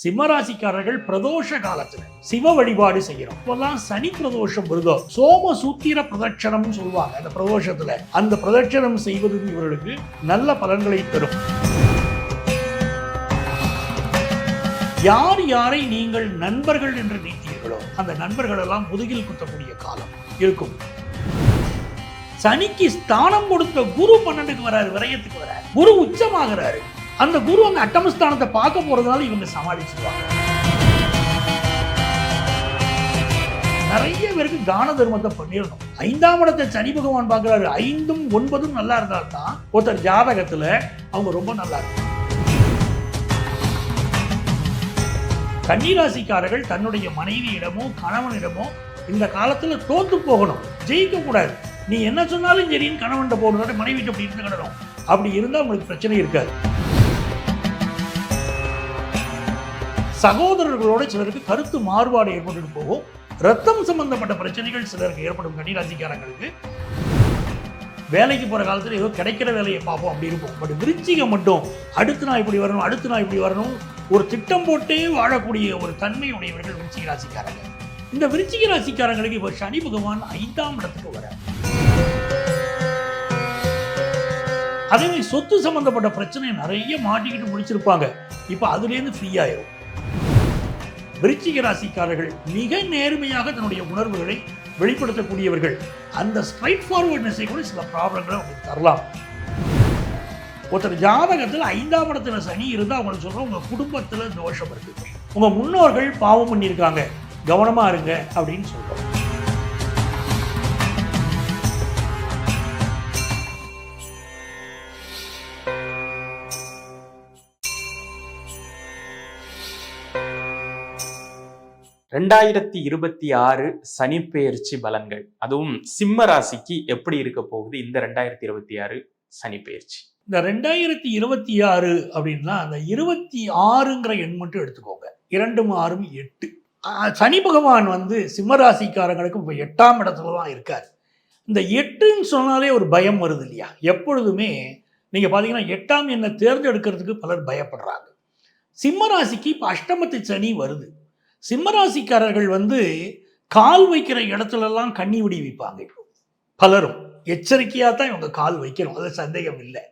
சிம்மராசிக்காரர்கள் பிரதோஷ காலத்துல சிவ வழிபாடு செய்யறோம். இப்பெல்லாம் சனி பிரதோஷம் வருதோ சோம சூத்திர பிரதட்சணம் சொல்லுவாங்க அந்த பிரதோஷத்துல. அந்த பிரதட்சணம் செய்வது இவர்களுக்கு நல்ல பலன்களை தரும். யார் யாரை நீங்கள் நண்பர்கள் என்று நீத்தீர்களோ அந்த நண்பர்கள் எல்லாம் முதுகில் குத்தக்கூடிய காலம் இருக்கும். சனிக்கு ஸ்தானம் கொடுத்த குரு பன்னெண்டுக்கு வராரு விரயத்துக்கு வராரு. குரு உச்சமாகிறாரு. அந்த குரு அந்த அட்டமஸ்தானத்தை பார்க்க போறதுனால இவங்க சமாளிச்சிருவாங்க. நிறைய பேருக்கு தான தர்மத்தை பண்ணிடணும். ஐந்தாம் இடத்தை சனி பகவான் பார்க்குறாரு. ஐந்தும் ஒன்பதும் நல்லா இருந்தால்தான் ஒருத்தர் ஜாதகத்துல அவங்க ரொம்ப நல்லா இருக்கும் கன்னிராசிக்காரர்கள் தன்னுடைய மனைவியிடமோ கணவனிடமோ இந்த காலத்துல தோத்து போகணும். ஜெயிக்க கூடாது. நீ என்ன சொன்னாலும் சரின்னு கணவன்கிட்ட போகணும். மனைவிட்ட அப்படி இருந்து கிடணும் அப்படி இருந்தால் உங்களுக்கு பிரச்சனை இருக்காது. சகோதரர்களோட சிலருக்கு கருத்து மாறுபாடு ஏற்பட்டு போகும். ரத்தம் சம்பந்தப்பட்ட பிரச்சனைகள் சிலருக்கு ஏற்படும் கன்னிராசிக்காரங்களுக்கு. வேலைக்கு போகிற காலத்தில் ஏதோ கிடைக்கிற வேலையை பார்ப்போம் அப்படி இருப்போம். பட் விருச்சிகம் மட்டும் அடுத்து நான் இப்படி வரணும் அடுத்து நான் இப்படி வரணும் ஒரு திட்டம் போட்டே வாழக்கூடிய ஒரு தன்மையுடையவர்கள் விருச்சிக ராசிக்காரங்க. இந்த விருச்சிக ராசிக்காரங்களுக்கு இப்போ சனி பகவான் ஐந்தாம் இடத்துக்கு வர அதே மாதிரி சொத்து சம்பந்தப்பட்ட பிரச்சனை நிறைய மாட்டிக்கிட்டு முடிச்சிருப்பாங்க. இப்போ அதுலேருந்து ஃப்ரீ ஆயிரும். விருச்சிக ராசிக்காரர்கள் மிக நேர்மையாக தன்னுடைய உணர்வுகளை வெளிப்படுத்தக்கூடியவர்கள். அந்த ஸ்ட்ரைட் ஃபார்வர்ட்னஸை கூட சில ப்ராப்ளங்களை உங்களுக்கு தரலாம். ஒருத்தர் ஜாதகத்தில் ஐந்தாம் இடத்துல சனி இருந்தால் அவங்களுக்கு சொல்கிறோம் உங்கள் குடும்பத்தில் தோஷம் இருக்கு. உங்கள் முன்னோர்கள் பாவம் பண்ணியிருக்காங்க. கவனமாக இருங்க அப்படின்னு சொல்கிறோம் ரெண்டாயிரத்தி இருபத்தி ஆறு சனிப்பெயர்ச்சி பலன்கள் அதுவும் சிம்ம ராசிக்கு எப்படி இருக்க போகுது இந்த ரெண்டாயிரத்தி இருபத்தி ஆறு சனிப்பெயர்ச்சி இந்த ரெண்டாயிரத்தி இருபத்தி ஆறு அப்படின்னா அந்த இருபத்தி ஆறுங்கிற எண் மட்டும் எடுத்துக்கோங்க. இரண்டும் ஆறும் எட்டு. சனி பகவான் வந்து சிம்மராசிக்காரங்களுக்கு இப்போ எட்டாம் இடத்துல தான் இருக்கார். இந்த எட்டுன்னு சொன்னாலே ஒரு பயம் வருது இல்லையா? எப்பொழுதுமே நீங்கள் பார்த்தீங்கன்னா எட்டாம் எண்ணை தேர்ந்தெடுக்கிறதுக்கு பலர் பயப்படுறாங்க. சிம்மராசிக்கு இப்போ அஷ்டமத்து சனி வருது. சிம்மராசிக்காரர்கள் வந்து கால் வைக்கிற இடத்துலலாம் கண்ணி விடி வைப்பாங்க. பலரும். எச்சரிக்கையாக தான் இவங்க கால் வைக்கணும். அது சந்தேகம் இல்லை.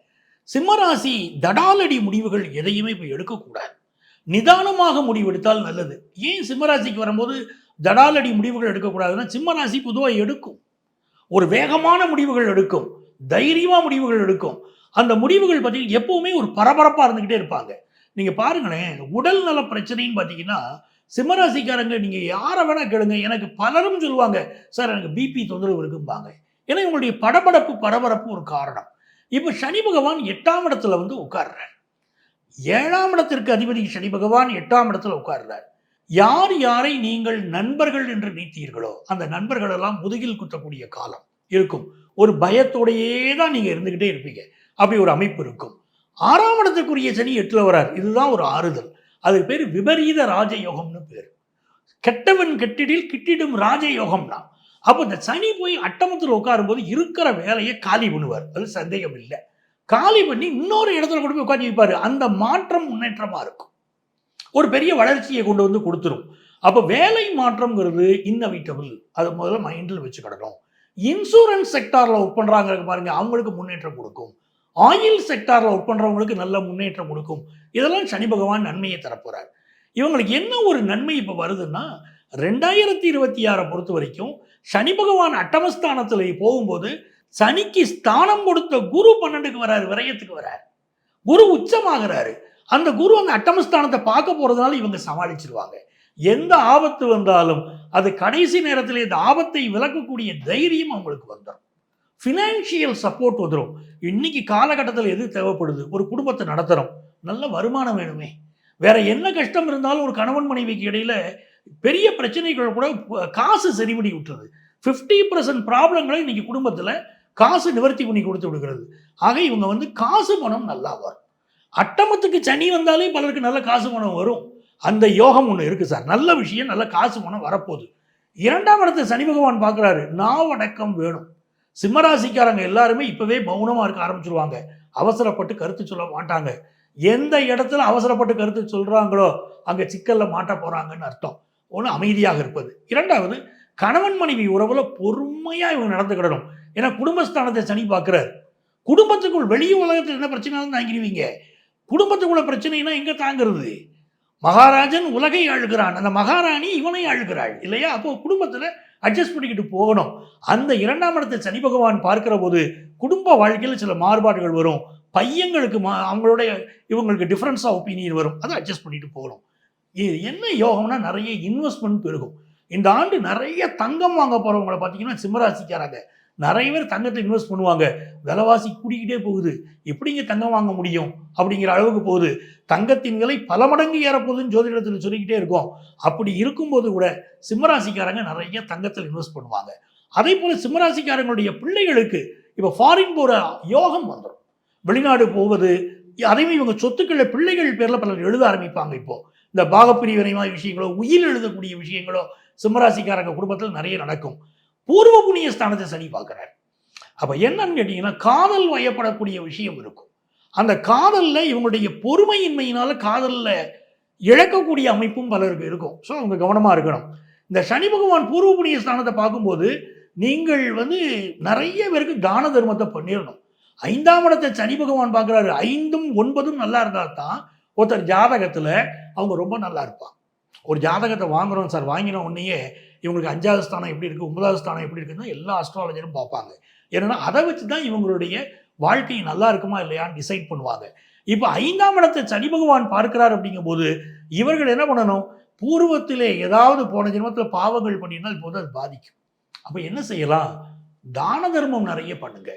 சிம்மராசி தடாலடி முடிவுகள் எதையுமே இப்போ எடுக்கக்கூடாது. நிதானமாக முடிவெடுத்தால் நல்லது. ஏன் சிம்மராசிக்கு வரும்போது தடாலடி முடிவுகள் எடுக்கக்கூடாதுன்னா சிம்மராசி பொதுவாக எடுக்கும். ஒரு வேகமான முடிவுகள் எடுக்கும். தைரியமாக முடிவுகள் எடுக்கும். அந்த முடிவுகள் பார்த்தீங்கன்னா எப்பவுமே ஒரு பரபரப்பாக இருந்துக்கிட்டே இருப்பாங்க. நீங்கள் பாருங்களேன் உடல் நல பிரச்சனைன்னு பார்த்தீங்கன்னா சிம்மராசிக்காரங்க நீங்கள் யாரை வேணால் கேளுங்க. எனக்கு பலரும் சொல்லுவாங்க சார் எனக்கு பிபி தொந்தரவு இருக்கும்பாங்க. ஏன்னா இவங்களுடைய படபடப்பு பரபரப்பு ஒரு காரணம். இப்போ சனி பகவான் எட்டாம் இடத்துல வந்து உட்கார்றார். ஏழாம் இடத்திற்கு அதிபதி சனி பகவான் எட்டாம் இடத்துல உட்கார்றார். யார் யாரை நீங்கள் நண்பர்கள் என்று நீத்தீர்களோ அந்த நண்பர்களெல்லாம் முதுகில் குத்தக்கூடிய காலம் இருக்கும். ஒரு பயத்தோடையே தான் நீங்கள் இருந்துக்கிட்டே இருப்பீங்க. அப்படி ஒரு அமைப்பு இருக்கும். ஆறாம் இடத்துக்குரிய சனி எட்டுல வரார் இதுதான் ஒரு ஆறுதல். அதுக்கு பேர் விபரீத ராஜயோகம்னு பேர். கெட்டவன் கெட்டிடில் கிட்டிடும் ராஜயோகம்னா அப்போ இந்த சனி போய் அட்டமத்தில் உட்காரும்போது இருக்கிற வேலையை காலி பண்ணுவார். அது சந்தேகம் இல்லை. காலி பண்ணி இன்னொரு இடத்துல கொண்டு போய் உட்காந்து வைப்பார் அந்த மாற்றம் முன்னேற்றமாக இருக்கும். ஒரு பெரிய வளர்ச்சியை கொண்டு வந்து கொடுத்துரும். அப்போ வேலை மாற்றம்ங்கிறது இன்னவிட்டபிள் அது முதல்ல மைண்டில் வச்சுக்கிடணும். இன்சூரன்ஸ் செக்டாரில் ஒர்க் பண்ணுறாங்க பாருங்க அவங்களுக்கு முன்னேற்றம் கொடுக்கும். ஆயில் செக்டாரில் ஒர்க் பண்ணுறவங்களுக்கு நல்ல முன்னேற்றம் கொடுக்கும். இதெல்லாம் சனி பகவான் நன்மையை தரப்போகிறார் இவங்களுக்கு என்ன ஒரு நன்மை இப்போ வருதுன்னா ரெண்டாயிரத்தி இருபத்தி ஆறை பொறுத்த வரைக்கும் சனி பகவான் அட்டமஸ்தானத்தில் போகும்போது சனிக்கு ஸ்தானம் கொடுத்த குரு பன்னெண்டுக்கு வராரு விரயத்துக்கு வராரு. குரு உச்சமாகிறாரு. அந்த குரு அந்த அட்டமஸ்தானத்தை பார்க்க போறதுனால இவங்க சமாளிச்சிருவாங்க. எந்த ஆபத்து வந்தாலும் அது கடைசி நேரத்தில் இந்த ஆபத்தை விளக்கக்கூடிய தைரியம் அவங்களுக்கு வந்துடும் ஃபினான்ஷியல் சப்போர்ட் வந்துடும் இன்னைக்கு காலகட்டத்தில் எது தேவைப்படுது? ஒரு குடும்பத்தை நடத்துகிறோம் நல்ல வருமானம் வேணுமே. வேற என்ன கஷ்டம் இருந்தாலும் ஒரு கணவன் மனைவிக்கு இடையில் பெரிய பிரச்சனைகள் கூட காசு செறிவடி பண்ணி விட்டுறது ஃபிஃப்டி பர்சன்ட் ப்ராப்ளங்களை இன்னைக்கு குடும்பத்தில் காசு நிவர்த்தி பண்ணி கொடுத்து விடுகிறது. ஆக இவங்க வந்து காசு பணம் நல்லா வரும். அட்டமத்துக்கு சனி வந்தாலே பலருக்கு நல்ல காசு பணம் வரும். அந்த யோகம் ஒன்று இருக்குது சார். நல்ல விஷயம் நல்ல காசு பணம் வரப்போகுது. இரண்டாம் இடத்தை சனி பகவான் பார்க்குறாரு நாவடக்கம் வேணும். சிம்மராசிக்காரங்க எல்லாருமே இப்போவே மௌனமாக இருக்க ஆரம்பிச்சிருவாங்க. அவசரப்பட்டு கருத்து சொல்ல மாட்டாங்க. எந்த இடத்துல அவசரப்பட்டு கருத்து சொல்கிறாங்களோ அங்கே சிக்கலில் மாட்ட போகிறாங்கன்னு அர்த்தம். ஒன்று அமைதியாக இருப்பது. இரண்டாவது கணவன் மனைவி உறவில் பொறுமையாக இவங்க நடந்துக்கிடணும். ஏன்னா குடும்பஸ்தானத்தை சனி பார்க்குறாரு. குடும்பத்துக்குள் வெளியே உலகத்தில் என்ன பிரச்சனைனாலும் தாங்கிடுவீங்க. குடும்பத்துக்குள்ள பிரச்சனைனா எங்கே தாங்கிறது? மகாராஜன் உலகை அழுகிறான் அந்த மகாராணி இவனை அழுகிறாள் இல்லையா? அப்போ குடும்பத்தில் அட்ஜஸ்ட் பண்ணிக்கிட்டு போகணும். அந்த இரண்டாம் இடத்தை சனி பகவான் பார்க்கிற போது குடும்ப வாழ்க்கையில் சில மாறுபாடுகள் வரும். பையங்களுக்கு மா அவங்களுடைய இவங்களுக்கு டிஃப்ரென்ஸ் ஆஃப் ஒப்பீனியன் வரும். அதை அட்ஜஸ்ட் பண்ணிட்டு போகணும். இது என்ன யோகம்னா நிறைய இன்வெஸ்ட்மெண்ட் பெருகும். இந்த ஆண்டு நிறைய தங்கம் வாங்க போகிறவங்களை பார்த்தீங்கன்னா சிம்மராசிக்காராங்க. நிறைய பேர் தங்கத்தை இன்வெஸ்ட் பண்ணுவாங்க. விலைவாசி கூடிக்கிட்டே போகுது. எப்படிங்க தங்கம் வாங்க முடியும்? அப்படிங்கிற அளவுக்கு போகுது. தங்கத்தின் விலை பல மடங்கு ஏறப்போகுதுன்னு ஜோதிடத்தில் சொல்லிக்கிட்டே இருக்கோம். அப்படி இருக்கும்போது கூட சிம்மராசிக்காரங்க நிறைய தங்கத்தில் இன்வெஸ்ட் பண்ணுவாங்க. அதே போல் சிம்மராசிக்காரங்களுடைய பிள்ளைகளுக்கு இப்போ ஃபாரின் போகிற யோகம் வந்துடும் வெளிநாடு போவது அதையும் இவங்க சொத்துக்களில் பிள்ளைகள் பேரில் பலர் எழுத ஆரம்பிப்பாங்க இப்போது இந்த பாகப்பிரிவினை விஷயங்களோ உயிர் எழுதக்கூடிய விஷயங்களோ சிம்மராசிக்காரங்க குடும்பத்தில் நிறைய நடக்கும். பூர்வ புண்ணிய ஸ்தானத்தை சனி பார்க்குறாரு. அப்போ என்னன்னு கேட்டிங்கன்னா காதல் வயப்படக்கூடிய விஷயம் இருக்கும். அந்த காதலில் இவங்களுடைய பொறுமையின்மையினால காதலில் இழக்கக்கூடிய அமைப்பும் பலருக்கு இருக்கும். ஸோ அவங்க கவனமாக இருக்கணும். இந்த சனி பகவான் பூர்வ புண்ணிய ஸ்தானத்தை பார்க்கும்போது நீங்கள் வந்து நிறைய பேருக்கு தான தர்மத்தை பண்ணிடணும். ஐந்தாம் இடத்தை சனி பகவான் பார்க்குறாரு. ஐந்தும் ஒன்பதும் நல்லா இருந்தால் தான் ஒருத்தர் ஜாதகத்தில் அவங்க ரொம்ப நல்லா இருப்பான் ஒரு ஜாதகத்தை வாங்குறோம் சார் வாங்கின உடனேயே இவங்களுக்கு அஞ்சாவது ஸ்தானம் எப்படி இருக்குது ஒன்பதாவது ஸ்தானம் எப்படி இருக்குதுன்னா எல்லா அஸ்ட்ராலஜரும் பார்ப்பாங்க. ஏன்னா அதை வச்சு தான் இவங்களுடைய வாழ்க்கை நல்லா இருக்குமா இல்லையான்னு டிசைட் பண்ணுவாங்க. இப்போ ஐந்தாம் இடத்தை சனி பகவான் பார்க்கிறார் அப்படிங்கும்போது இவர்கள் என்ன பண்ணணும்? பூர்வத்திலே ஏதாவது போன ஜென்மத்தில் பாவங்கள் பண்ணினால் இப்போது அது பாதிக்கும். அப்போ என்ன செய்யலாம்? தான தர்மம் நிறைய பண்ணுங்க.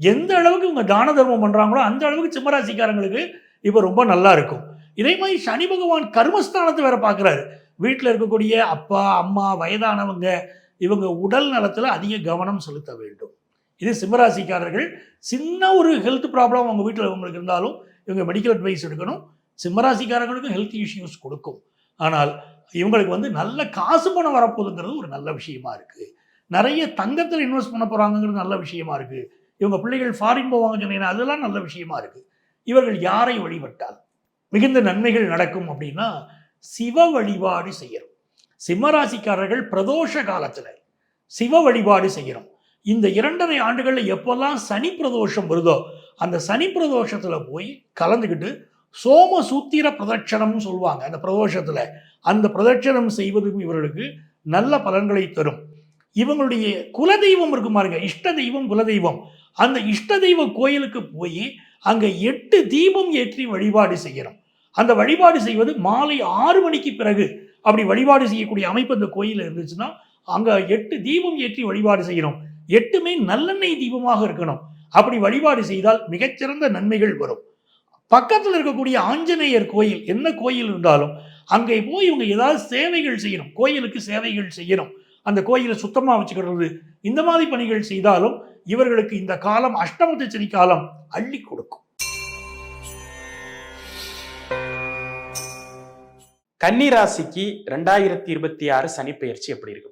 எந்த அளவுக்கு இவங்க தான தர்மம் பண்ணுறாங்களோ அந்த அளவுக்கு சிம்மராசிக்காரங்களுக்கு இப்போ ரொம்ப நல்லா இருக்கும். இதே மாதிரி சனி பகவான் கர்மஸ்தானத்தை வேற பார்க்குறாரு. வீட்டில் இருக்கக்கூடிய அப்பா அம்மா வயதானவங்க இவங்க உடல் நலத்தில் அதிக கவனம் செலுத்த வேண்டும். இது சிம்மராசிக்காரர்கள் சின்ன ஒரு ஹெல்த் ப்ராப்ளம் அவங்க வீட்டில் உங்களுக்கு இருந்தாலும் இவங்க மெடிக்கல் அட்வைஸ் எடுக்கணும். சிம்மராசிக்காரங்களுக்கும் ஹெல்த் இஷ்யூஸ் கொடுக்கும். ஆனால் இவங்களுக்கு வந்து நல்ல காசு பணம் வரப்போகுதுங்கிறது ஒரு நல்ல விஷயமா இருக்குது நிறைய தங்கத்தில் இன்வெஸ்ட் பண்ண போகிறாங்கிறது நல்ல விஷயமா இருக்குது இவங்க பிள்ளைகள் ஃபாரின் போவாங்கன்னு சொன்னீங்கன்னா அதெல்லாம் நல்ல விஷயமா இருக்குது இவர்கள் யாரை வழிபட்டால்? மிகுந்த நன்மைகள் நடக்கும் அப்படின்னா சிவ வழிபாடு செய்கிறோம் சிம்மராசிக்காரர்கள் பிரதோஷ காலத்தில் சிவ வழிபாடு செய்கிறோம் இந்த இரண்டரை ஆண்டுகளில் எப்போல்லாம் சனி பிரதோஷம் வருதோ அந்த சனி பிரதோஷத்தில் போய் கலந்துக்கிட்டு சோம சூத்திர பிரதட்சணம்னு சொல்லுவாங்க. அந்த பிரதோஷத்தில் அந்த பிரதட்சணம் செய்வதும் இவர்களுக்கு நல்ல பலன்களை தரும். இவங்களுடைய குலதெய்வம் இருக்கும் பாருங்க. இஷ்ட தெய்வம் குலதெய்வம் அந்த இஷ்ட தெய்வ கோயிலுக்கு போய் அங்கே எட்டு தீபம் ஏற்றி வழிபாடு செய்கிறோம் அந்த வழிபாடு செய்வது மாலை ஆறு மணிக்கு பிறகு அப்படி வழிபாடு செய்யக்கூடிய அமைப்பு அந்த கோயிலில் இருந்துச்சுன்னா அங்கே எட்டு தீபம் ஏற்றி வழிபாடு செய்யணும். எட்டுமே நல்லெண்ணெய் தீபமாக இருக்கணும். அப்படி வழிபாடு செய்தால் மிகச்சிறந்த நன்மைகள் வரும். பக்கத்தில் இருக்கக்கூடிய ஆஞ்சநேயர் கோயில் என்ன கோயில் இருந்தாலும் அங்கே போய் இவங்க ஏதாவது சேவைகள் செய்யணும். கோயிலுக்கு சேவைகள் செய்யணும். அந்த கோயிலை சுத்தமாக வச்சுக்கிறது இந்த மாதிரி பணிகள் செய்தாலும் இவர்களுக்கு இந்த காலம் அஷ்டமத்து சனி காலம் அள்ளி கொடுக்கும். கன்னிராசிக்கு ரெண்டாயிரத்தி இருபத்தி ஆறு சனி பெயர்ச்சி எப்படி இருக்க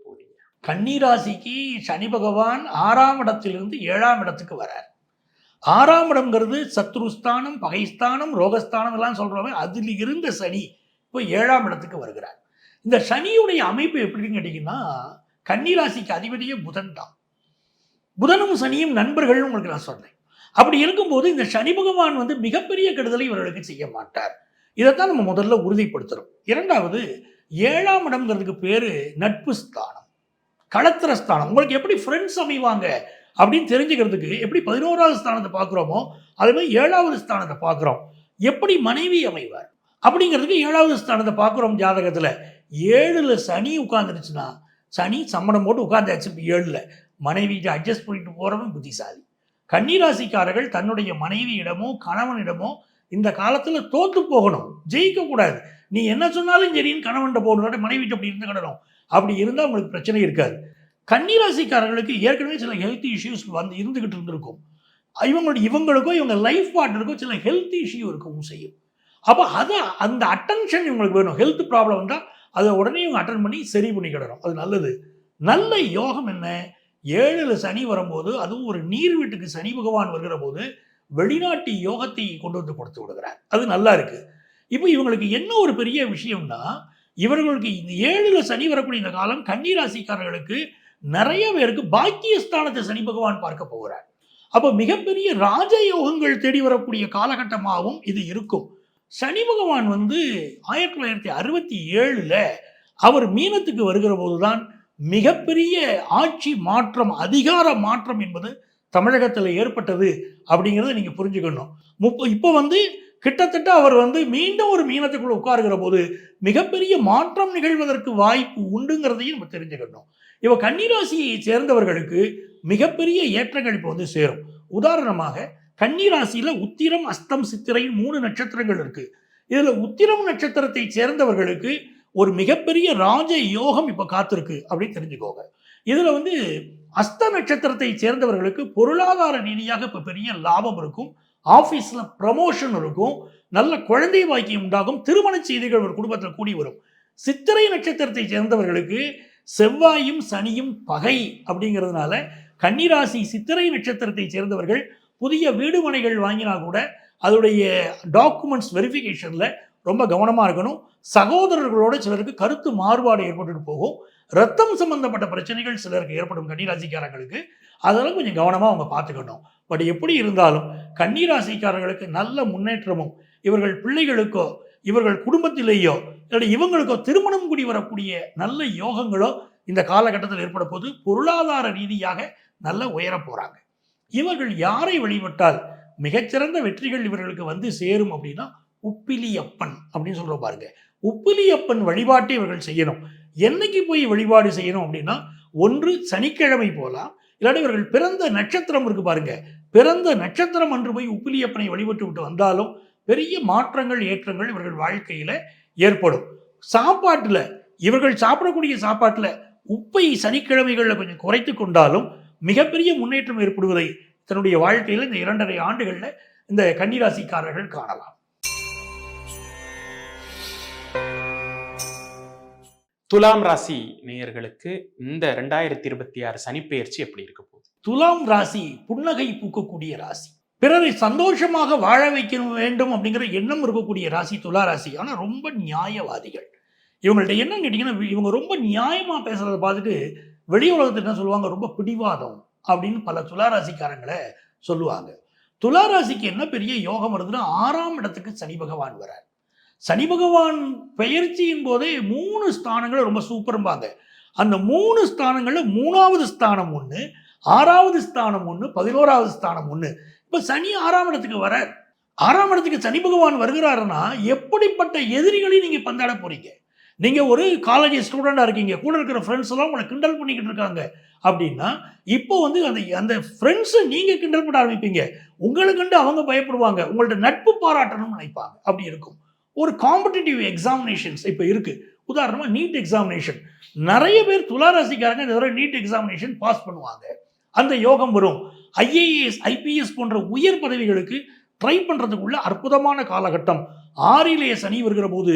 கன்னிராசிக்கு சனி பகவான் ஆறாம் இடத்திலிருந்து ஏழாம் இடத்துக்கு வரார். ஆறாம் இடம்ங்கிறது சத்ருஸ்தானம் பகைஸ்தானம் ரோகஸ்தானம் எல்லாம் சொல்கிறோமே அதில் இருந்த சனி இப்போ ஏழாம் இடத்துக்கு வருகிறார். இந்த சனியுடைய அமைப்பு எப்படின்னு கேட்டிங்கன்னா கன்னிராசிக்கு அதிபதியே புதன் தான். புதனும் சனியும் நண்பர்கள் உங்களுக்கு நான் சொன்னேன். அப்படி இருக்கும்போது இந்த சனி பகவான் வந்து மிகப்பெரிய கெடுதலை இவர்களுக்கு செய்ய மாட்டார். இதைத்தான் நம்ம முதல்ல உறுதிப்படுத்துறோம். இரண்டாவது ஏழாம் இடம்ங்கிறதுக்கு பேர் நட்பு ஸ்தானம். களத்திர ஸ்தானம். உங்களுக்கு எப்படி ஃப்ரெண்ட்ஸ் அமைவாங்க அப்படின்னு தெரிஞ்சுக்கிறதுக்கு எப்படி பதினோராவது ஸ்தானத்தை பார்க்குறோமோ அதே மாதிரி ஏழாவது ஸ்தானத்தை பார்க்குறோம். எப்படி மனைவி அமைவார்? அப்படிங்கிறதுக்கு ஏழாவது ஸ்தானத்தை பார்க்குறோம் ஜாதகத்தில். ஏழில் சனி உட்காந்துருச்சுன்னா சனி சம்மணம் போட்டு உட்காந்தாச்சு இப்போ ஏழில். மனைவிட்டு அட்ஜஸ்ட் பண்ணிட்டு போகிறவன் புத்திசாலி. கன்னிராசிக்காரர்கள் தன்னுடைய மனைவியிடமோ கணவனிடமோ இந்த காலத்தில் தோத்து போகணும். ஜெயிக்க கூடாது. நீ என்ன சொன்னாலும் சரின்னு கணவன்ட்ட போகணும் மனைவிட்டு அப்படி இருந்து கிடணும். அப்படி இருந்தால் உங்களுக்கு பிரச்சனை இருக்காது. கன்னிராசிக்காரர்களுக்கு ஏற்கனவே சில ஹெல்த் இஷ்யூஸ் வந்து இருந்துக்கிட்டு இருந்திருக்கும். இவங்களோட இவங்களுக்கும் இவங்க லைஃப் பார்ட்னருக்கும் சில ஹெல்த் இஷ்யூ இருக்கவும் செய்யும். அப்போ அதை அந்த அட்டென்ஷன் இவங்களுக்கு வேணும். ஹெல்த் ப்ராப்ளம் வந்தால் அதை உடனே இவங்க அட்டன் பண்ணி சரி பண்ணிக்கிடணும் அது நல்லது. நல்ல யோகம் என்ன? ஏழில் சனி வரும்போது அதுவும் ஒரு நீர் வீட்டுக்கு சனி பகவான் வருகிற போது வெளிநாட்டு யோகத்தை கொண்டு வந்து கொடுத்து விடுகிறார். அது நல்லா இருக்கு. இப்போ இவங்களுக்கு என்ன ஒரு பெரிய விஷயம்னா இவர்களுக்கு இந்த ஏழுல சனி வரக்கூடிய இந்த காலம் கன்னிராசிக்காரர்களுக்கு நிறைய பேருக்கு பாக்கியஸ்தானத்தை சனி பகவான் பார்க்க போகிறார். அப்போ மிகப்பெரிய ராஜயோகங்கள் தேடி வரக்கூடிய காலகட்டமாகவும் இது இருக்கும். சனி பகவான் வந்து ஆயிரத்தி தொள்ளாயிரத்தி அறுபத்தி ஏழுல அவர் மீனத்துக்கு வருகிற போதுதான் மிகப்பெரிய ஆட்சி மாற்றம் அதிகார மாற்றம் என்பது தமிழகத்தில் ஏற்பட்டது அப்படிங்கிறத நீங்கள் புரிஞ்சுக்கணும். முப்ப இப்போ வந்து கிட்டத்தட்ட அவர் வந்து மீண்டும் ஒரு மீனத்துக்குள்ள உட்காருகிற போது மிகப்பெரிய மாற்றம் நிகழ்வதற்கு வாய்ப்பு உண்டுங்கிறதையும் நம்ம தெரிஞ்சுக்கணும். இப்போ கன்னிராசியை சேர்ந்தவர்களுக்கு மிகப்பெரிய ஏற்றங்கள் இப்போ வந்து சேரும். உதாரணமாக கன்னிராசியில் உத்திரம் அஸ்தம் சித்திரை மூணு நட்சத்திரங்கள் இருக்குது இதில் உத்திரம் நட்சத்திரத்தை சேர்ந்தவர்களுக்கு ஒரு மிகப்பெரிய ராஜ யோகம் இப்போ காத்திருக்கு அப்படின்னு தெரிஞ்சுக்கோங்க. இதில் வந்து அஸ்த நட்சத்திரத்தை சேர்ந்தவர்களுக்கு பொருளாதார ரீதியாக இப்போ பெரிய லாபம் இருக்கும். ஆஃபீஸில் ப்ரமோஷன் இருக்கும். நல்ல குழந்தை வாக்கியம் உண்டாகும். திருமண செய்திகள் ஒரு குடும்பத்தில் கூடி வரும். சித்திரை நட்சத்திரத்தை சேர்ந்தவர்களுக்கு செவ்வாயும் சனியும் பகை அப்படிங்கிறதுனால கன்னிராசி சித்திரை நட்சத்திரத்தை சேர்ந்தவர்கள் புதிய வீடு மனைகள் வாங்கினா கூட அதோடைய டாக்குமெண்ட்ஸ் வெரிஃபிகேஷனில் ரொம்ப கவனமாக இருக்கணும். சகோதரர்களோட சிலருக்கு கருத்து மாறுபாடு ஏற்பட்டுட்டு போகும். ரத்தம் சம்பந்தப்பட்ட பிரச்சனைகள் சிலருக்கு ஏற்படும் கன்னிராசிக்காரங்களுக்கு. அதெல்லாம் கொஞ்சம் கவனமாக அவங்க பார்த்துக்கணும். பட் எப்படி இருந்தாலும் கன்னிராசிக்காரர்களுக்கு நல்ல முன்னேற்றமும் இவர்கள் பிள்ளைகளுக்கோ இவர்கள் குடும்பத்திலேயோ இல்லை இவங்களுக்கோ திருமணம் கூடி வரக்கூடிய நல்ல யோகங்களோ இந்த காலகட்டத்தில் ஏற்பட போது பொருளாதார ரீதியாக நல்ல உயர போகிறாங்க இவர்கள் யாரை வழிபட்டால் மிகச்சிறந்த வெற்றிகள் இவர்களுக்கு வந்து சேரும் அப்படின்னா உப்பிலியப்பன் அப்படின்னு சொல்கிறோம் பாருங்க. உப்பிலியப்பன் வழிபாட்டை இவர்கள் செய்யணும். என்னைக்கு போய் வழிபாடு செய்யணும் அப்படின்னா ஒன்று சனிக்கிழமை போகலாம் இல்லாட்டி இவர்கள் பிறந்த நட்சத்திரம் இருக்கு பாருங்க. பிறந்த நட்சத்திரம் அன்று போய் உப்பிலியப்பனை வழிபட்டு விட்டு வந்தாலும் பெரிய மாற்றங்கள் ஏற்றங்கள் இவர்கள் வாழ்க்கையில் ஏற்படும். சாப்பாட்டில் இவர்கள் சாப்பிடக்கூடிய சாப்பாட்டில் உப்பை சனிக்கிழமைகளில் கொஞ்சம் குறைத்து கொண்டாலும் மிகப்பெரிய முன்னேற்றம் ஏற்படுவதை தன்னுடைய வாழ்க்கையில் இந்த இரண்டரை ஆண்டுகளில் இந்த கன்னிராசிக்காரர்கள் காணலாம். துலாம் ராசி நேயர்களுக்கு இந்த ரெண்டாயிரத்தி இருபத்தி ஆறு சனிப்பெயர்ச்சி எப்படி இருக்க போகுது? துலாம் ராசி புன்னகை பூக்கக்கூடிய ராசி. பிறரை சந்தோஷமாக வாழ வைக்க வேண்டும் அப்படிங்கிற எண்ணம் இருக்கக்கூடிய ராசி துலா ராசி. ஆனால் ரொம்ப நியாயவாதிகள். இவங்கள்ட்ட என்ன கேட்டிங்கன்னா இவங்க ரொம்ப நியாயமாக பேசுறதை பார்த்துட்டு வெளி உலகத்தில் என்ன சொல்லுவாங்க? ரொம்ப பிடிவாதம் அப்படின்னு பல துளாராசிக்காரங்களை சொல்லுவாங்க. துலா ராசிக்கு என்ன பெரிய யோகம் வருதுன்னா ஆறாம் இடத்துக்கு சனி பகவான் வரார் சனி பகவான் பெயர்ச்சியின் போதே மூணு ஸ்தானங்கள் ரொம்ப சூப்பரும்பாங்க அந்த மூணு ஸ்தானங்களில் மூணாவது ஸ்தானம் ஒன்று ஆறாவது ஸ்தானம் ஒன்று பதினோராவது ஸ்தானம் ஒன்று இப்போ சனி ஆறாம் இடத்துக்கு வர ஆறாம் இடத்துக்கு சனி பகவான் வருகிறாருன்னா எப்படிப்பட்ட எதிரிகளையும் நீங்கள் பந்தாட போகிறீங்க நீங்கள் ஒரு காலேஜ் ஸ்டூடெண்டாக இருக்கீங்க கூட இருக்கிற ஃப்ரெண்ட்ஸ் எல்லாம் உங்களை கிண்டல் பண்ணிக்கிட்டு இருக்காங்க அப்படின்னா இப்போ வந்து அந்த அந்த ஃப்ரெண்ட்ஸை நீங்கள் கிண்டல் பண்ண ஆரம்பிப்பீங்க. உங்களுக்குண்டு அவங்க பயப்படுவாங்க உங்கள்ட்ட நட்பு பாராட்டணும்னு நினைப்பாங்க. அப்படி இருக்கும். ஒரு காம்படிட்டிவ் எக்ஸாமினேஷன்ஸ் இப்போ இருக்குது உதாரணமாக நீட் எக்ஸாமினேஷன் நிறைய பேர் துளாராசிக்காரங்க இந்த தடவை நீட் எக்ஸாமினேஷன் பாஸ் பண்ணுவாங்க. அந்த யோகம் வரும். ஐஏஎஸ் ஐபிஎஸ் போன்ற உயர் பதவிகளுக்கு ட்ரை பண்ணுறதுக்குள்ள அற்புதமான காலகட்டம். ஆறிலே சனி வருகிற போது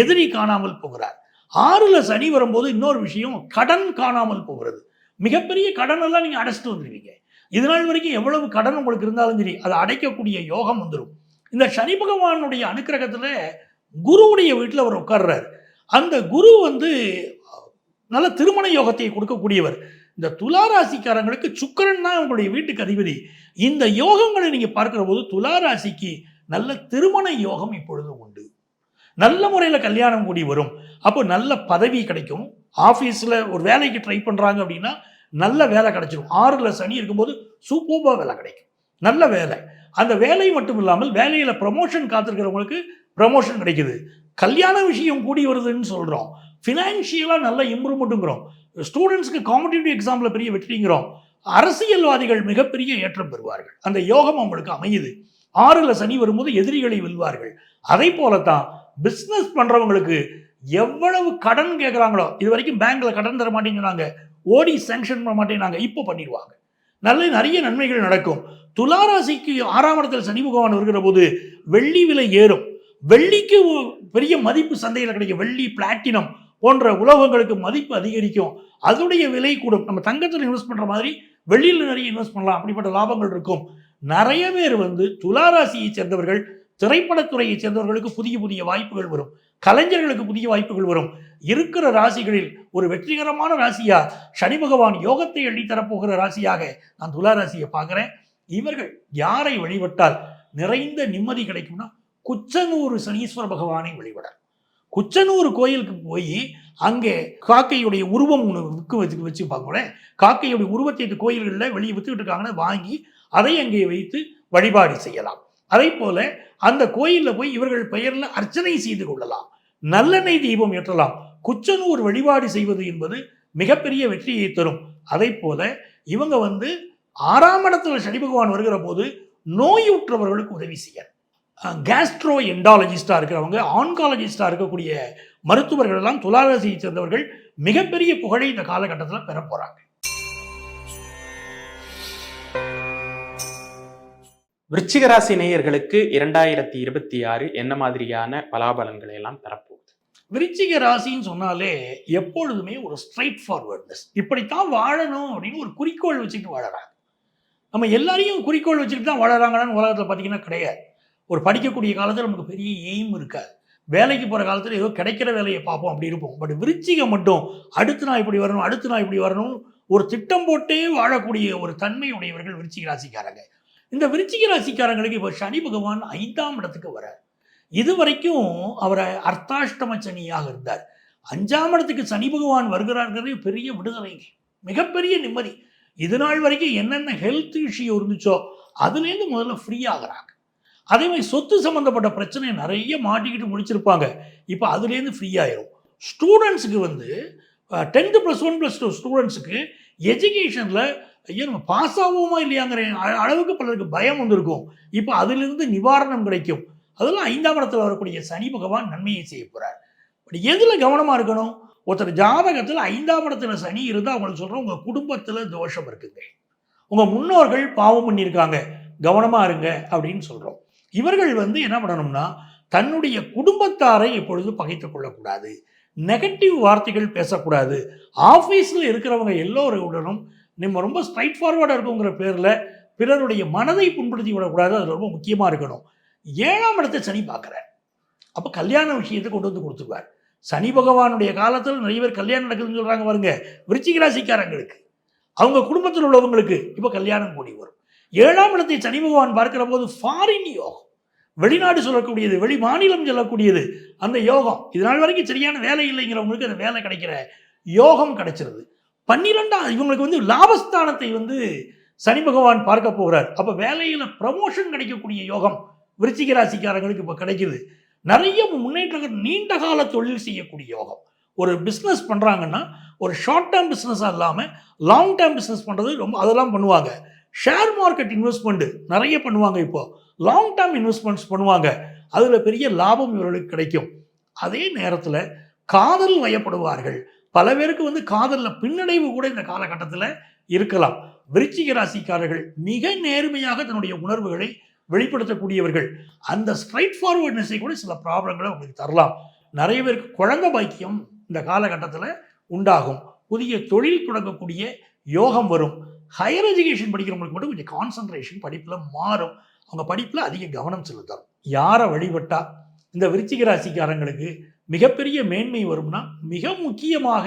எதிரி காணாமல் போகிறார். ஆறில் சனி வரும்போது இன்னொரு விஷயம் கடன் காணாமல் போகிறது. மிகப்பெரிய கடன் எல்லாம் அடைச்சிட்டு வந்துடுவீங்க இதனால் வரைக்கும் எவ்வளவு கடன் உங்களுக்கு இருந்தாலும் சரி அதை அடைக்கக்கூடிய யோகம் வந்துடும் இந்த சனி பகவானுடைய அனுக்கிரகத்தில் குருவுடைய வீட்டில் அவர் உட்கார்றாரு. அந்த குரு வந்து நல்ல திருமண யோகத்தை கொடுக்கக்கூடியவர். இந்த துளாராசிக்காரங்களுக்கு சுக்கரன் தான் உங்களுடைய வீட்டுக்கு அதிபதி. இந்த யோகங்களை நீங்கள் பார்க்குற போது துளாராசிக்கு நல்ல திருமண யோகம் இப்பொழுது உண்டு. நல்ல முறையில் கல்யாணம் கூடி வரும். அப்போ நல்ல பதவி கிடைக்கும். ஆஃபீஸில் ஒரு வேலைக்கு ட்ரை பண்ணுறாங்க அப்படின்னா நல்ல வேலை கிடைச்சிடும் ஆறில் சனி இருக்கும்போது சூப்பர்பாக வேலை கிடைக்கும். நல்ல வேலை. அந்த வேலை மட்டும் இல்லாமல் வேலையில் ப்ரமோஷன் காத்திருக்கிறவங்களுக்கு ப்ரமோஷன் கிடைக்குது. கல்யாண விஷயம் கூடி வருதுன்னு சொல்கிறோம் ஃபினான்ஷியலாக நல்ல இம்ப்ரூவ்மெண்ட்டுங்கிறோம் ஸ்டூடெண்ட்ஸ்க்கு காம்படிட்டிவ் எக்ஸாமில் பெரிய வெற்றிங்கிறோம் அரசியல்வாதிகள் மிகப்பெரிய ஏற்றம் பெறுவார்கள். அந்த யோகம் அவங்களுக்கு அமையுது. ஆறில் சனி வரும்போது எதிரிகளை வெல்வார்கள். அதே போலத்தான் பிஸ்னஸ் பண்ணுறவங்களுக்கு எவ்வளவு கடன் கேட்குறாங்களோ இது வரைக்கும் பேங்க்கில் கடன் தர மாட்டேங்கிறாங்க. ஓடி சேங்ஷன் பண்ண மாட்டேங்கிறாங்க. இப்போ பண்ணிடுவாங்க. நல்ல நிறைய நன்மைகள் நடக்கும். துளாராசிக்கு ஆறாம் இடத்தில் சனி பகவான் வருகிற போது வெள்ளி விலை ஏறும். வெள்ளிக்கு பெரிய மதிப்பு சந்தையில் கிடைக்கும். வெள்ளி பிளாட்டினம் போன்ற உலோகங்களுக்கு மதிப்பு அதிகரிக்கும். அதனுடைய விலை கூடும். நம்ம தங்கத்தில் இன்வெஸ்ட் பண்ணுற மாதிரி வெள்ளியில் நிறைய இன்வெஸ்ட் பண்ணலாம். அப்படிப்பட்ட லாபங்கள் இருக்கும். நிறைய பேர் வந்து துளாராசியை சேர்ந்தவர்கள் திரைப்படத்துறையைச் சேர்ந்தவர்களுக்கு புதிய புதிய வாய்ப்புகள் வரும். கலைஞர்களுக்கு புதிய வாய்ப்புகள் வரும். இருக்கிற ராசிகளில் ஒரு வெற்றிகரமான ராசியாக சனி பகவான் யோகத்தை எள்ளித்தரப்போகிற ராசியாக நான் துலா ராசியை பார்க்குறேன். இவர்கள் யாரை வழிபட்டால் நிறைந்த நிம்மதி கிடைக்கும்னா குச்சனூர் சனீஸ்வர பகவானை வழிபட குச்சனூர் கோயிலுக்கு போய் அங்கே காக்கையுடைய உருவம் ஒன்று விற்க வச்சு வச்சு பார்க்கணும் காக்கையுடைய உருவத்தை இந்த கோயில்களில் வெளியே விற்றுக்கிட்டு இருக்காங்கன்னா வாங்கி அதை அங்கே வைத்து வழிபாடு செய்யலாம். அதே போல அந்த கோயிலில் போய் இவர்கள் பெயரில் அர்ச்சனை செய்து கொள்ளலாம். நல்லெண்ணெய் தீபம் ஏற்றலாம். குச்சனூர் வழிபாடு செய்வது என்பது மிகப்பெரிய வெற்றியை தரும். அதே போல இவங்க வந்து ஆறாம் இடத்துல சனி பகவான் வருகிற போது நோயுற்றவர்களுக்கு உதவி செய்ய கேஸ்ட்ரோ எண்டாலஜிஸ்டாக இருக்கிறவங்க ஆன்காலஜிஸ்டாக இருக்கக்கூடிய மருத்துவர்கள் எல்லாம் துளாராசியை சேர்ந்தவர்கள் மிகப்பெரிய புகழை இந்த காலகட்டத்தில் பெற போகிறாங்க விருச்சிகராசி நேயர்களுக்கு இரண்டாயிரத்தி இருபத்தி ஆறு என்ன மாதிரியான பலாபலன்களை எல்லாம் தரப்போகுது? விருச்சிக ராசின்னு சொன்னாலே எப்பொழுதுமே ஒரு ஸ்ட்ரைட் ஃபார்வர்ட்னஸ் இப்படித்தான் வாழணும் அப்படின்னு ஒரு குறிக்கோள் வச்சுட்டு வாழறாங்க. நம்ம எல்லாரையும் குறிக்கோள் வச்சுட்டு தான் வாழறாங்கன்னு உலகத்தில் பார்த்தீங்கன்னா கிடையாது. ஒரு படிக்கக்கூடிய காலத்தில் நமக்கு பெரிய எய்ம் இருக்காது. வேலைக்கு போகிற காலத்தில் ஏதோ கிடைக்கிற வேலையை பார்ப்போம் அப்படி இருப்போம். பட் விருச்சிகம் மட்டும் அடுத்து நான் இப்படி வரணும் அடுத்து நான் இப்படி வரணும் ஒரு திட்டம் போட்டே வாழக்கூடிய ஒரு தன்மை உடையவர்கள் விருச்சிக ராசிக்காரங்க. இந்த விருச்சிக ராசிக்காரங்களுக்கு இப்போ சனி பகவான் ஐந்தாம் இடத்துக்கு வர இது வரைக்கும் அவரை அர்த்தாஷ்டம சனியாக இருந்தார். அஞ்சாம் இடத்துக்கு சனி பகவான் வருகிறார்ங்கிறது பெரிய விடுதலைங்க மிகப்பெரிய நிம்மதி. இது நாள் வரைக்கும் என்னென்ன ஹெல்த் இஷ்யூ இருந்துச்சோ அதுலேருந்து முதல்ல ஃப்ரீ ஆகுறாங்க. அதே மாதிரி சொத்து சம்மந்தப்பட்ட பிரச்சனையை நிறைய மாட்டிக்கிட்டு முடிச்சிருப்பாங்க. இப்போ அதுலேருந்து ஃப்ரீ ஆயிரும். ஸ்டூடெண்ட்ஸுக்கு வந்து tenth plus one plus two ஸ்டூடெண்ட்ஸுக்கு எஜுகேஷனில் ஐயோ நம்ம பாஸ் ஆகுவோமா இல்லையாங்கிற அளவுக்கு பலருக்கு பயம் வந்திருக்கும். இப்போ அதிலிருந்து நிவாரணம் கிடைக்கும். அதெல்லாம் ஐந்தாம் இடத்துல வரக்கூடிய சனி பகவான் நன்மையை செய்ய போகிறார் பட் எதில் கவனமாக இருக்கணும்? ஒருத்தர் ஜாதகத்தில் ஐந்தாம் இடத்துல சனி இருந்தால் அவங்களுக்கு சொல்கிறோம் உங்கள் குடும்பத்தில் தோஷம் இருக்குங்க. உங்கள் முன்னோர்கள் பாவம் பண்ணியிருக்காங்க. கவனமாக இருங்க அப்படின்னு சொல்கிறோம் இவர்கள் வந்து என்ன பண்ணணும்னா தன்னுடைய குடும்பத்தாரை இப்பொழுது பகைத்து கொள்ளக்கூடாது. நெகட்டிவ் வார்த்தைகள் பேசக்கூடாது. ஆஃபீஸில் இருக்கிறவங்க எல்லோருடனும் நம்ம ரொம்ப ஸ்ட்ரைட் ஃபார்வர்டாக இருக்குங்கிற பேரில் பிறருடைய மனதை புண்படுத்தி விடக்கூடாது அது ரொம்ப முக்கியமாக இருக்கணும். ஏழாம் இடத்தை சனி பார்க்குறார். அப்போ கல்யாண விஷயத்தை கொண்டு வந்து கொடுத்துருவார். சனி பகவானுடைய காலத்தில் நிறைய பேர் கல்யாணம் நடக்குதுன்னு சொல்கிறாங்க பாருங்க. விருச்சிக ராசிக்காரங்களுக்கு அவங்க குடும்பத்தில் உள்ளவங்களுக்கு இப்போ கல்யாணம் கூடி வரும். ஏழாம் இடத்தை சனி பகவான் பார்க்கிற போது ஃபாரின் யோகம் வெளிநாடு சொல்லக்கூடியது வெளி மாநிலம் சொல்லக்கூடியது அந்த யோகம். இது நாள் வரைக்கும் சரியான வேலை இல்லைங்கிறவங்களுக்கு அந்த வேலை கிடைக்கிற யோகம் கிடைச்சிருது. பன்னிரெண்டா இவங்களுக்கு வந்து லாபஸ்தானத்தை வந்து சனி பகவான் பார்க்க போகிறார். அப்போ வேலையில் ப்ரமோஷன் கிடைக்கக்கூடிய யோகம் விருச்சிக ராசிக்காரங்களுக்கு இப்போ கிடைக்குது. நிறைய முன்னேற்றங்கள் நீண்ட கால தொழில் செய்யக்கூடிய யோகம். ஒரு பிஸ்னஸ் பண்ணுறாங்கன்னா ஒரு ஷார்ட் டேர்ம் பிஸ்னஸாக இல்லாமல் லாங் டேர்ம் பிஸ்னஸ் பண்ணுறது ரொம்ப அதெல்லாம் பண்ணுவாங்க. ஷேர் மார்க்கெட் இன்வெஸ்ட்மெண்ட் நிறைய பண்ணுவாங்க இப்போ. லாங் டேர்ம் இன்வெஸ்ட்மெண்ட்ஸ் பண்ணுவாங்க. அதில் பெரிய லாபம் இவர்களுக்கு கிடைக்கும். அதே நேரத்தில் காதல் வயப்படுவார்கள். பல பேருக்கு வந்து காதலில் பின்னடைவு கூட இந்த காலகட்டத்தில் இருக்கலாம். விருச்சிக ராசிக்காரர்கள் மிக நேர்மையாக தன்னுடைய உணர்வுகளை வெளிப்படுத்தக்கூடியவர்கள். அந்த ஸ்ட்ரைட் ஃபார்வர்ட்னஸை கூட சில ப்ராப்ளங்களை உங்களுக்கு தரலாம். நிறைய பேருக்கு குழந்த பாக்கியம் இந்த காலகட்டத்தில் உண்டாகும். புதிய தொழில் தொடங்கக்கூடிய யோகம் வரும். ஹையர் எஜுகேஷன் படிக்கிறவங்களுக்கு மட்டும் கொஞ்சம் கான்சன்ட்ரேஷன் படிப்பில் மாறும். அவங்க படிப்பில் அதிக கவனம் செலுத்தலாம். யாரை வழிபட்டால் இந்த விருச்சிக ராசிக்காரங்களுக்கு மிகப்பெரிய மேன்மை வரும்னா மிக முக்கியமாக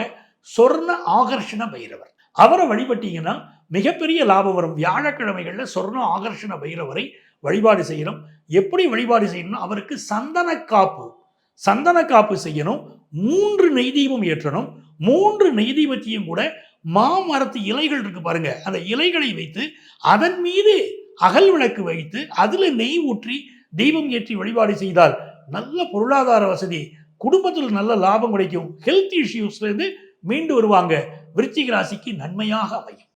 சொர்ண ஆகர்ஷண பைரவர். அவரை வழிபட்டீங்கன்னா மிகப்பெரிய லாபம் வரும். வியாழக்கிழமைகளில் சொர்ண ஆகர்ஷண பைரவரை வழிபாடு செய்யணும். எப்படி வழிபாடு செய்யணும் அவருக்கு சந்தன காப்பு சந்தன காப்பு செய்யணும். மூன்று நெய்தீபம் ஏற்றணும். மூன்று நெய் தீபத்தையும் கூட மாமரத்து இலைகள் இருக்கு பாருங்க. அந்த இலைகளை வைத்து அதன் மீது அகல் விளக்கு வைத்து அதில் நெய் ஊற்றி தெய்வம் ஏற்றி வழிபாடு செய்தால் நல்ல பொருளாதார வசதி குடும்பத்தில் நல்ல லாபம் கிடைக்கும். ஹெல்த் இஷ்யூஸ்லேருந்து மீண்டு வருவாங்க. விருச்சிக ராசிக்கு நன்மையாக அமையும்.